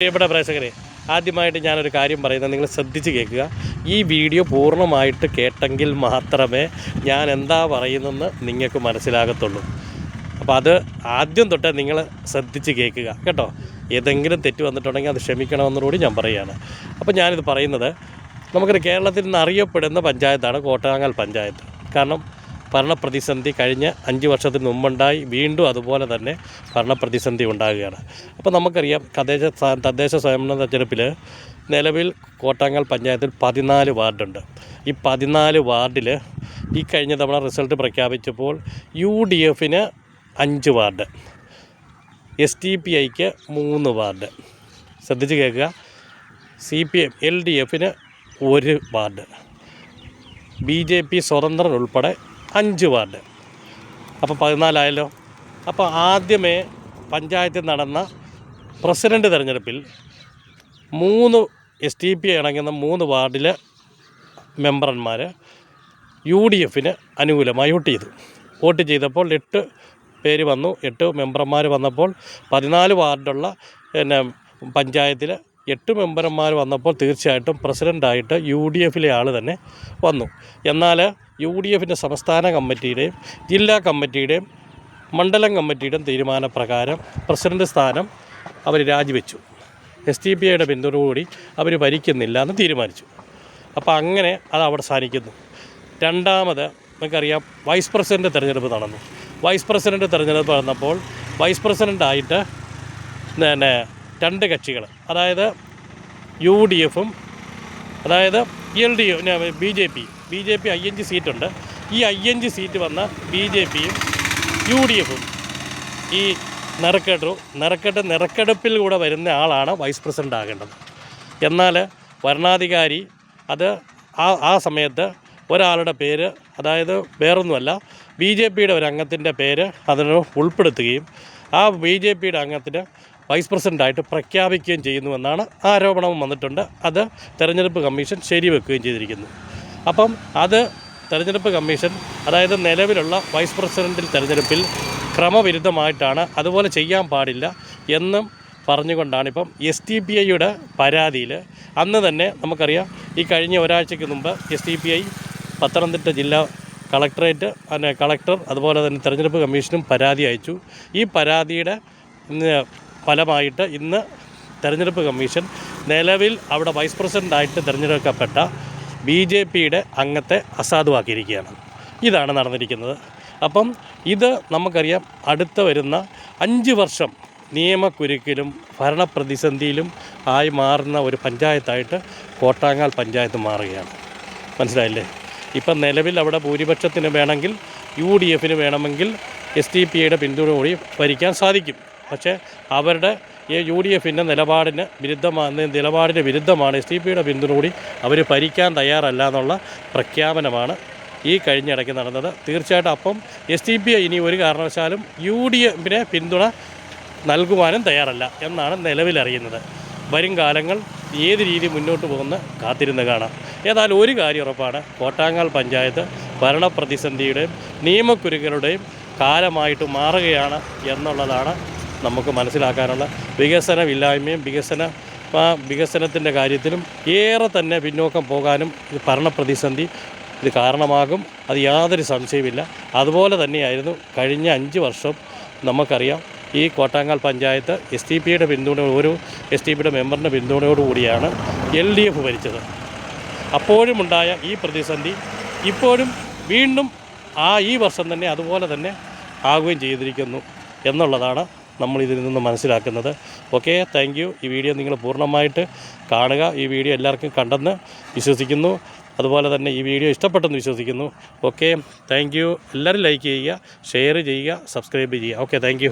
പ്രിയപ്പെട്ട പ്രേക്ഷകരെ ആദ്യമായിട്ട് ഞാനൊരു കാര്യം പറയുന്നത് നിങ്ങൾ ശ്രദ്ധിച്ച് കേൾക്കുക. ഈ വീഡിയോ പൂർണമായിട്ട് കേട്ടെങ്കിൽ മാത്രമേ ഞാൻ എന്താ പറയുന്നതെന്ന് നിങ്ങൾക്ക് മനസ്സിലാകത്തുള്ളൂ. അപ്പോൾ അത് ആദ്യം തൊട്ടേ നിങ്ങൾ ശ്രദ്ധിച്ച് കേൾക്കുക കേട്ടോ? ഏതെങ്കിലും തെറ്റ് വന്നിട്ടുണ്ടെങ്കിൽ അത് ക്ഷമിക്കണമെന്നുകൂടി ഞാൻ പറയുകയാണ്. അപ്പോൾ ഞാനിത് പറയുന്നത് നമുക്കൊരു കേരളത്തിൽ നിന്ന് അറിയപ്പെടുന്ന പഞ്ചായത്താണ് കോട്ടാങ്ങൽ പഞ്ചായത്ത്. കാരണം ഭരണപ്രതിസന്ധി കഴിഞ്ഞ അഞ്ച് വർഷത്തിന് മുമ്പുണ്ടായി വീണ്ടും അതുപോലെ തന്നെ ഭരണപ്രതിസന്ധി ഉണ്ടാകുകയാണ്. അപ്പോൾ നമുക്കറിയാം തദ്ദേശ തദ്ദേശ സ്വയംഭരണ തെരഞ്ഞെടുപ്പിൽ നിലവിൽ കോട്ടാങ്ങൽ പഞ്ചായത്തിൽ പതിനാല് വാർഡുണ്ട്. ഈ പതിനാല് വാർഡിൽ ഈ കഴിഞ്ഞ തവണ റിസൾട്ട് പ്രഖ്യാപിച്ചപ്പോൾ യു ഡി എഫിന് അഞ്ച് വാർഡ് എസ് ടി പി ഐക്ക് മൂന്ന് വാർഡ്. ശ്രദ്ധിച്ച് കേൾക്കുക C P M L D എഫിന് ഒരു വാർഡ്. ബി ജെ പി സ്വതന്ത്രൻ ഉൾപ്പെടെ അഞ്ച് വാർഡ്. അപ്പോൾ പതിനാലായല്ലോ. അപ്പോൾ ആദ്യമേ പഞ്ചായത്തിൽ നടന്ന പ്രസിഡന്റ് തിരഞ്ഞെടുപ്പിൽ മൂന്ന് എസ് ടി പി അടങ്ങുന്ന മൂന്ന് വാർഡിലെ മെമ്പർമാർ യു ഡി എഫിന് അനുകൂലമായി വോട്ട് ചെയ്തു. വോട്ട് ചെയ്തപ്പോൾ എട്ട് പേര് വന്നു. എട്ട് മെമ്പർമാർ വന്നപ്പോൾ പതിനാല് വാർഡുള്ള പിന്നെ പഞ്ചായത്തിൽ എട്ട് മെമ്പർമാർ വന്നപ്പോൾ തീർച്ചയായിട്ടും പ്രസിഡന്റായിട്ട് യു ഡി എഫിലെ ആൾ തന്നെ വന്നു. എന്നാൽ യു ഡി എഫിന്റെ സംസ്ഥാന കമ്മിറ്റിയുടെയും ജില്ലാ കമ്മിറ്റിയുടെയും മണ്ഡലം കമ്മിറ്റിയുടെയും തീരുമാനപ്രകാരം പ്രസിഡന്റ് സ്ഥാനം അവർ രാജിവെച്ചു. എസ് ടി പി ഐയുടെ പിന്തുണയോടുകൂടി അവർ ഭരിക്കുന്നില്ല എന്ന് തീരുമാനിച്ചു. അപ്പോൾ അങ്ങനെ അത് അവിടെ സാധിക്കുന്നു രണ്ടാമത് നമുക്കറിയാം വൈസ് പ്രസിഡന്റ് തിരഞ്ഞെടുപ്പ് നടന്നു. വൈസ് പ്രസിഡന്റ് തിരഞ്ഞെടുപ്പ് നടന്നപ്പോൾ വൈസ് പ്രസിഡന്റായിട്ട് പിന്നെ രണ്ട് കക്ഷികൾ അതായത് യു ഡി എഫും അതായത് L D F B J P. B J P I N G സീറ്റുണ്ട്. ഈ ഐ എൻ ജി സീറ്റ് വന്ന ബി ജെ പിയും യു ഡി എഫും ഈ നിറക്കെട്ടു നിറക്കെട്ട് നിറക്കെടുപ്പിൽ കൂടെ വരുന്ന ആളാണ് വൈസ് പ്രസിഡന്റ് ആകേണ്ടത്. എന്നാൽ ഭരണാധികാരി അത് ആ ആ സമയത്ത് ഒരാളുടെ പേര് അതായത് വേറൊന്നുമല്ല ബി ജെ പിയുടെ ഒരു അംഗത്തിന്റെ പേര് അതിന് ഉൾപ്പെടുത്തുകയും ആ ബി ജെ പിയുടെ അംഗത്തിന് വൈസ് പ്രസിഡന്റായിട്ട് പ്രഖ്യാപിക്കുകയും ചെയ്യുന്നുവെന്നാണ് ആരോപണം വന്നിട്ടുണ്ട്. അത് തെരഞ്ഞെടുപ്പ് കമ്മീഷൻ ശരിവെക്കുകയും ചെയ്തിരിക്കുന്നു. അപ്പം അത് തെരഞ്ഞെടുപ്പ് കമ്മീഷൻ അതായത് നിലവിലുള്ള വൈസ് പ്രസിഡന്റിൽ തെരഞ്ഞെടുപ്പിൽ ക്രമവിരുദ്ധമായിട്ടാണ് അതുപോലെ ചെയ്യാൻ പാടില്ല എന്നും പറഞ്ഞുകൊണ്ടാണ് ഇപ്പം എസ് ടി പി ഐയുടെ പരാതിയിൽ. അന്ന് തന്നെ നമുക്കറിയാം ഈ കഴിഞ്ഞ ഒരാഴ്ചയ്ക്ക് മുമ്പ് S T P I Pathanamthitta ജില്ലാ കളക്ടറേറ്റ് കളക്ടർ അതുപോലെ തന്നെ തെരഞ്ഞെടുപ്പ് കമ്മീഷനും പരാതി അയച്ചു. ഈ പരാതിയുടെ ഫലമായിട്ട് ഇന്ന് തെരഞ്ഞെടുപ്പ് കമ്മീഷൻ നിലവിൽ അവിടെ വൈസ് പ്രസിഡന്റായിട്ട് തിരഞ്ഞെടുക്കപ്പെട്ട ബി ജെ പിയുടെ അംഗത്തെ അസാധുവാക്കിയിരിക്കുകയാണ്. ഇതാണ് നടന്നിരിക്കുന്നത്. അപ്പം ഇത് നമുക്കറിയാം അടുത്ത വരുന്ന അഞ്ച് വർഷം നിയമക്കുരുക്കിലും ഭരണപ്രതിസന്ധിയിലും ആയി മാറുന്ന ഒരു പഞ്ചായത്തായിട്ട് കോട്ടാങ്ങാൽ പഞ്ചായത്ത് മാറുകയാണ്. മനസ്സിലായില്ലേ? ഇപ്പം നിലവിൽ അവിടെ ഭൂരിപക്ഷത്തിന് വേണമെങ്കിൽ യു ഡി എഫിന് വേണമെങ്കിൽ എസ് ടി പി പിന്തുണ കൂടി ഭരിക്കാൻ സാധിക്കും. പക്ഷേ അവരുടെ ഈ യു ഡി എഫിന്റെ നിലപാടിന് വിരുദ്ധമാണ് നിലപാടിന് വിരുദ്ധമാണ് എസ് ടി പിയുടെ പിന്തുണയോടി അവർ ഭരിക്കാൻ തയ്യാറല്ല എന്നുള്ള പ്രഖ്യാപനമാണ് ഈ കഴിഞ്ഞ ഇടയ്ക്ക് നടന്നത്. തീർച്ചയായിട്ടും അപ്പം എസ് ടി പി ഇനി ഒരു കാരണവശാലും യു ഡി എഫിനെ പിന്തുണ നൽകുവാനും തയ്യാറല്ല എന്നാണ് നിലവിലറിയുന്നത്. വരും കാലങ്ങൾ ഏത് രീതി മുന്നോട്ട് പോകുന്ന കാത്തിരുന്ന് കാണാം. ഏതായാലും ഒരു കാര്യം ഉറപ്പാണ്. കോട്ടാങ്ങാൽ പഞ്ചായത്ത് ഭരണപ്രതിസന്ധിയുടെയും നിയമക്കുരുക്കളുടെയും കാലമായിട്ട് മാറുകയാണ് എന്നുള്ളതാണ് നമുക്ക് മനസ്സിലാക്കാനുള്ള വികസനമില്ലായ്മയും വികസന വികസനത്തിന്റെ കാര്യത്തിലും ഏറെ തന്നെ പിന്നോക്കം പോകാനും ഇത് ഭരണപ്രതിസന്ധി ഇത് കാരണമാകും. അത് യാതൊരു സംശയമില്ല അതുപോലെ തന്നെയായിരുന്നു കഴിഞ്ഞ അഞ്ച് വർഷം നമുക്കറിയാം ഈ കോട്ടാങ്ങാൽ പഞ്ചായത്ത് എസ് ടി പിയുടെ പിന്തുണ ഒരു എസ് ടി പിയുടെ മെമ്പറിന്റെ പിന്തുണയോടുകൂടിയാണ് എൽ ഡി എഫ് ഭരിച്ചത്. അപ്പോഴുമുണ്ടായ ഈ പ്രതിസന്ധി ഇപ്പോഴും വീണ്ടും ആ ഈ വർഷം തന്നെ അതുപോലെ തന്നെ ആകുകയും ചെയ്തിരിക്കുന്നു എന്നുള്ളതാണ് നമ്മൾ ഇതിൽ നിന്ന് മനസ്സിലാക്കുന്നത്. ഓക്കെ താങ്ക് ഈ വീഡിയോ നിങ്ങൾ പൂർണമായിട്ട് കാണുക. ഈ വീഡിയോ എല്ലാവർക്കും കണ്ടെന്ന് വിശ്വസിക്കുന്നു. അതുപോലെ തന്നെ ഈ വീഡിയോ ഇഷ്ടപ്പെട്ടെന്ന് വിശ്വസിക്കുന്നു. ഓക്കെ താങ്ക് യു എല്ലാവരും ലൈക്ക് ചെയ്യുക ഷെയർ ചെയ്യുക സബ്സ്ക്രൈബ് ചെയ്യുക. Okay thank